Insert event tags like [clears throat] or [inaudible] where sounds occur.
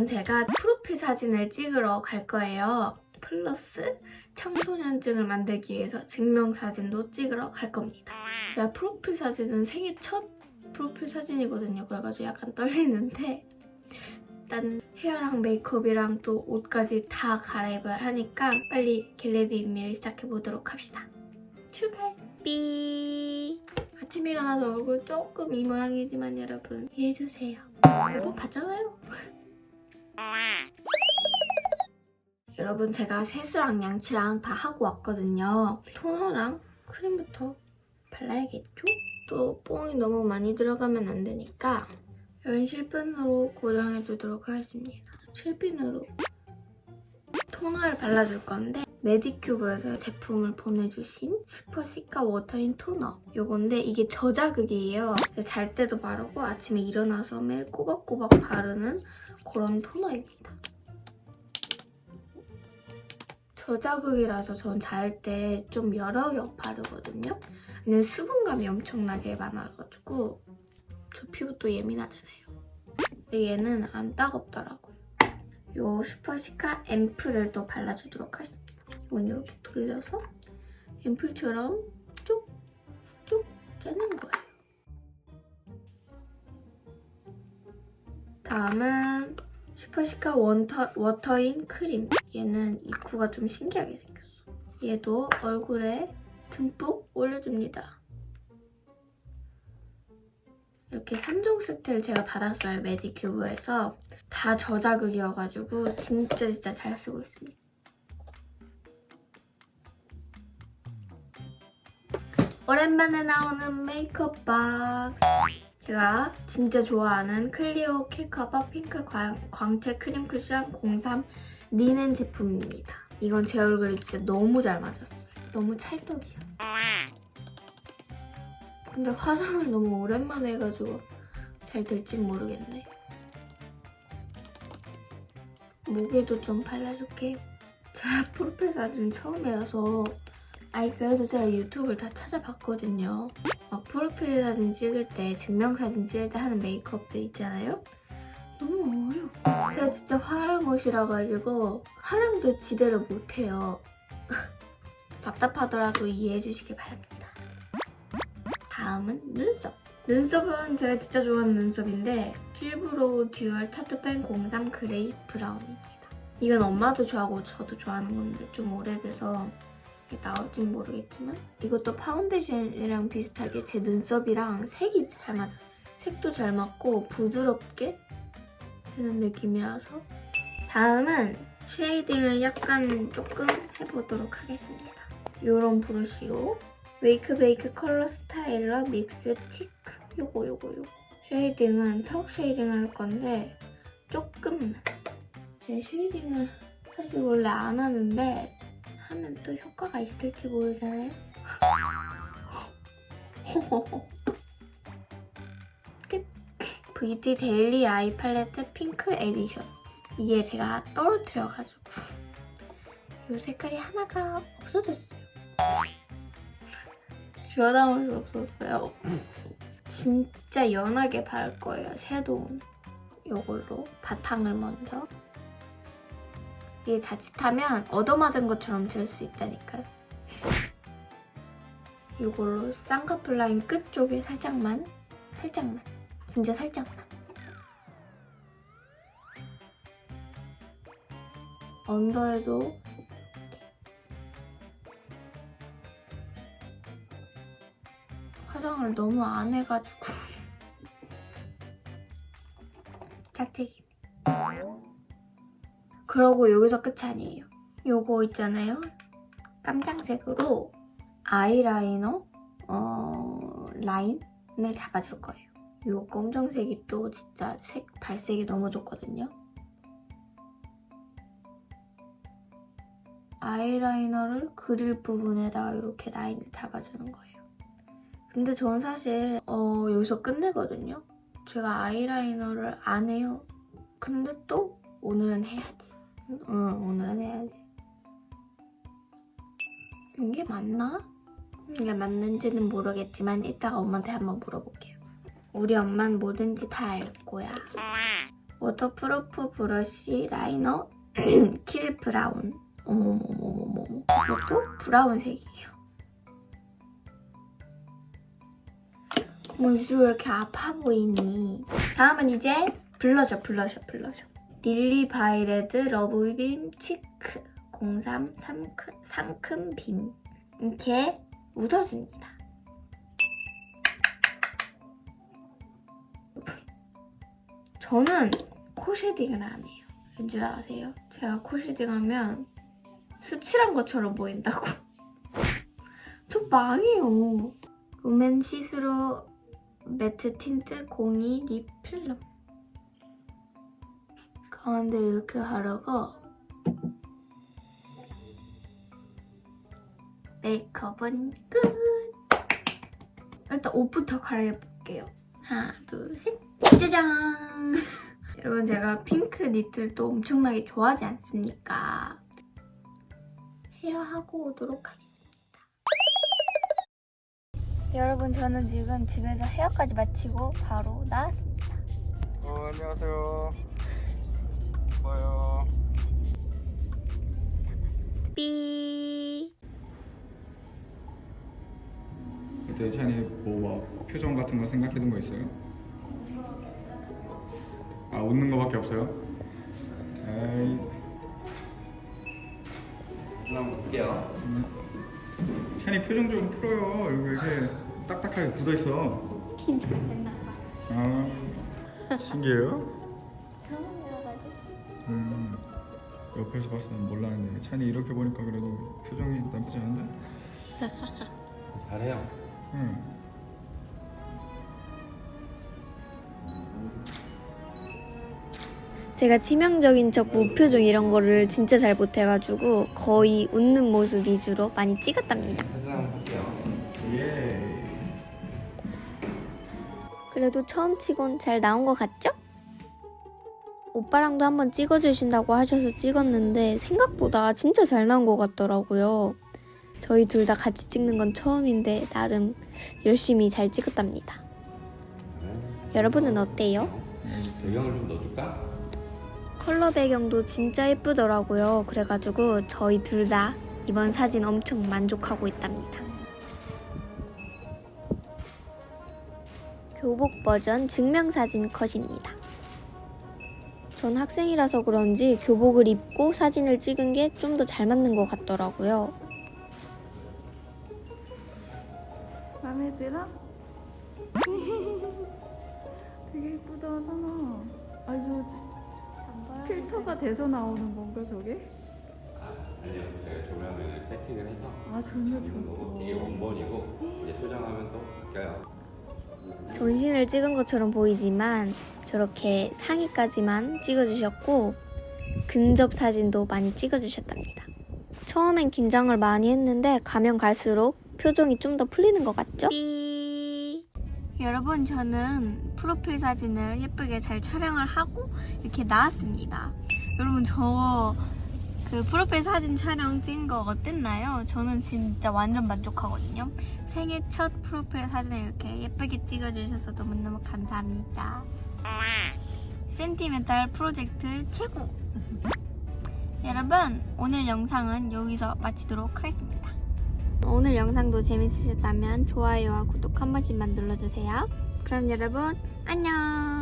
오늘은 제가 프로필 사진을 찍으러 갈 거예요. 플러스 청소년증을 만들기 위해서 증명사진도 찍으러 갈 겁니다. 제가 프로필 사진은 생애 첫 프로필 사진이거든요. 그래가지고 약간 떨리는데 일단 헤어랑 메이크업이랑 또 옷까지 다 갈아입어야 하니까 빨리 겟레디 인미를 시작해보도록 합시다. 출발! 삐 아침에 일어나서 얼굴 조금 이 모양이지만 여러분 이해해주세요. 여러분 봤잖아요. 여러분 제가 세수랑 양치랑 다 하고 왔거든요. 토너랑 크림부터 발라야겠죠? 또 뽕이 너무 많이 들어가면 안 되니까 연실핀으로 고정해주도록 하겠습니다. 실핀으로 토너를 발라줄 건데 메디큐브에서 제품을 보내주신 슈퍼 시카 워터인 토너 요건데 이게 저자극이에요. 잘 때도 바르고 아침에 일어나서 매일 꼬박꼬박 바르는 그런 토너입니다. 저자극이라서 전 잘 때 좀 여러 겹 바르거든요. 근데 수분감이 엄청나게 많아가지고 저 피부 또 예민하잖아요. 근데 얘는 안 따갑더라고요. 요 슈퍼시카 앰플을 또 발라주도록 하겠습니다. 이건 이렇게 돌려서 앰플처럼 쭉쭉 짜는 거예요. 다음은 슈퍼시카 원터, 워터인 크림. 얘는 입구가 좀 신기하게 생겼어. 얘도 얼굴에 듬뿍 올려줍니다. 이렇게 3종 세트를 제가 받았어요. 메디큐브에서. 다 저자극이어가지고 진짜 진짜 잘 쓰고 있습니다. 오랜만에 나오는 메이크업 박스. 제가 진짜 좋아하는 클리오 킬커버 핑크 광, 광채 크림 쿠션 03 리넨 제품입니다. 이건 제 얼굴에 진짜 너무 잘 맞았어요. 너무 찰떡이야. 근데 화장을 너무 오랜만에 해가지고 잘 될진 모르겠네. 목에도 좀 발라줄게요. 제가 프로필 사진 처음이라서 아니 그래도 제가 유튜브를 다 찾아봤거든요. 막 프로필 사진 찍을 때 증명사진 찍을 때 하는 메이크업들 있잖아요. 너무 어려워. 제가 진짜 화할못이라 가지고 화장도 지대로 못해요. [laughs] 답답하더라도 이해해 주시기 바랍니다. 다음은 눈썹. 눈썹은 제가 진짜 좋아하는 눈썹인데 필브로우 듀얼 타투펜 03 그레이 브라운입니다. 이건 엄마도 좋아하고 저도 좋아하는 건데 좀 오래돼서 나올진 모르겠지만 이것도 파운데이션이랑 비슷하게 제 눈썹이랑 색이 잘 맞았어요. 색도 잘 맞고 부드럽게 되는 느낌이라서 다음은 쉐이딩을 약간 조금 해보도록 하겠습니다. 이런 브러쉬로 웨이크베이크 컬러 스타일러 믹스 치크 요거 요거 요거. 쉐이딩은 턱 쉐이딩을 할 건데 조금만 제 쉐이딩을 사실 원래 안 하는데 하면 또 효과가 있을지 모르잖아요. [laughs] 끝 VT 데일리 아이 팔레트 핑크 에디션. 이게 제가 떨어뜨려가지고 이 색깔이 하나가 없어졌어요 지워 담을 수 없었어요. 진짜 연하게 바를 거예요, 섀도우는. 이걸로 바탕을 먼저. 이게 자칫하면 얻어맞은 것처럼 될 수 있다니까요. 이걸로 쌍꺼풀 라인 끝 쪽에 살짝만, 살짝만, 진짜 살짝만. 언더에도 화장을 너무 안 해가지고. 짝짝이. [laughs] 그러고 여기서 끝이 아니에요. 요거 있잖아요. 깜장색으로 아이라이너 어, 라인을 잡아줄 거예요. 요 검정색이 또 진짜 색 발색이 너무 좋거든요. 아이라이너를 그릴 부분에다가 이렇게 라인을 잡아주는 거예요 근데 저는 사실 어, 여기서 끝내거든요. 제가 아이라이너를 안 해요. 근데 또 오늘은 해야지. 응, 오늘은 해야지. 이게 맞나? 이게 맞는지는 모르겠지만 이따가 엄마한테 한번 물어볼게요. 우리 엄마는 뭐든지 다 알 거야. 워터프루프 브러쉬 라이너 [clears throat] 킬 브라운. 어머머머머머. 이것도 브라운 색이에요. 어머 입술 왜 이렇게 아파 보이니? 다음은 이제 블러셔 블러셔 블러셔. 릴리 바이레드 러브빔 치크 03 상큼, 상큼 빔 이렇게 묻어줍니다. 저는 코 쉐딩을 안 해요. 왠줄 아세요? 제가 코 쉐딩하면 수칠한 것처럼 보인다고. [laughs] 저 망해요. 롬앤 시스루 매트 틴트 02 립 필름. 가운데 이렇게 하려고 메이크업은 끝. 일단 옷부터 갈아입을게요. 하나, 둘, 셋. 짜잔! [laughs] 여러분 제가 핑크 니트를 또 엄청나게 좋아하지 않습니까? 헤어하고 오도록 하겠습니다. 여러분 저는 지금 집에서 헤어까지 마치고 바로 나왔습니다. 어, 안녕하세요. 뭐요? 삐. 그때 찬이 뭐막 표정 같은 거 생각해둔 거 있어요? 아 웃는 거밖에 없어요? 에이 한번 볼게요. 찬이 표정 좀 풀어요. 여기 왜 이렇게 딱딱하게 굳어 있어. 긴장됐나 봐. 아 신기해요? 처음이어가지고. 음 옆에서 봤을 땐 몰랐는데 찬이 이렇게 보니까 그래도 표정이 나쁘지 않은데? 잘해요. 응. 제가 치명적인 척 무표정 이런 거를 진짜 잘 못해가지고 거의 웃는 모습 위주로 많이 찍었답니다. 그래도 처음 치곤 잘 나온 것 같죠? 오빠랑도 한번 찍어주신다고 하셔서 찍었는데 생각보다 진짜 잘 나온 것 같더라고요. 저희 둘 다 같이 찍는 건 처음인데 나름 열심히 잘 찍었답니다. 여러분은 어때요? 배경을 좀 넣어줄까? 컬러 배경도 진짜 예쁘더라고요. 그래가지고 저희 둘 다 이번 사진 엄청 만족하고 있답니다. 교복 버전 증명사진 컷입니다. 전 학생이라서 그런지 교복을 입고 사진을 찍은 게 좀 더 잘 맞는 것 같더라고요. 마음에 들어? [laughs] 되게 예쁘다 하잖아. 아주 필터가 돼서 나오는 건가 저게? 아, 아니요. 제가 조명을 세팅을 해서 아 정말 이건 거고 이게. 원본이고 이제 소장하면 또 바뀌어요. 전신을 찍은 것처럼 보이지만 저렇게 상의까지만 찍어주셨고 근접 사진도 많이 찍어주셨답니다. 처음엔 긴장을 많이 했는데 가면 갈수록 표정이 좀 더 풀리는 것 같죠? 삐. 여러분 저는 프로필 사진을 예쁘게 잘 촬영을 하고 이렇게 나왔습니다. 여러분 저 그 프로필 사진 촬영 찍은 거 어땠나요? 저는 진짜 완전 만족하거든요. 생애 첫 프로필 사진을 이렇게 예쁘게 찍어주셔서 너무너무 감사합니다. 센티멘탈 프로젝트 최고! [laughs] 여러분, 오늘 영상은 여기서 마치도록 하겠습니다. 오늘 영상도 재밌으셨다면 좋아요와 구독 한 번씩만 눌러주세요. 그럼 여러분, 안녕!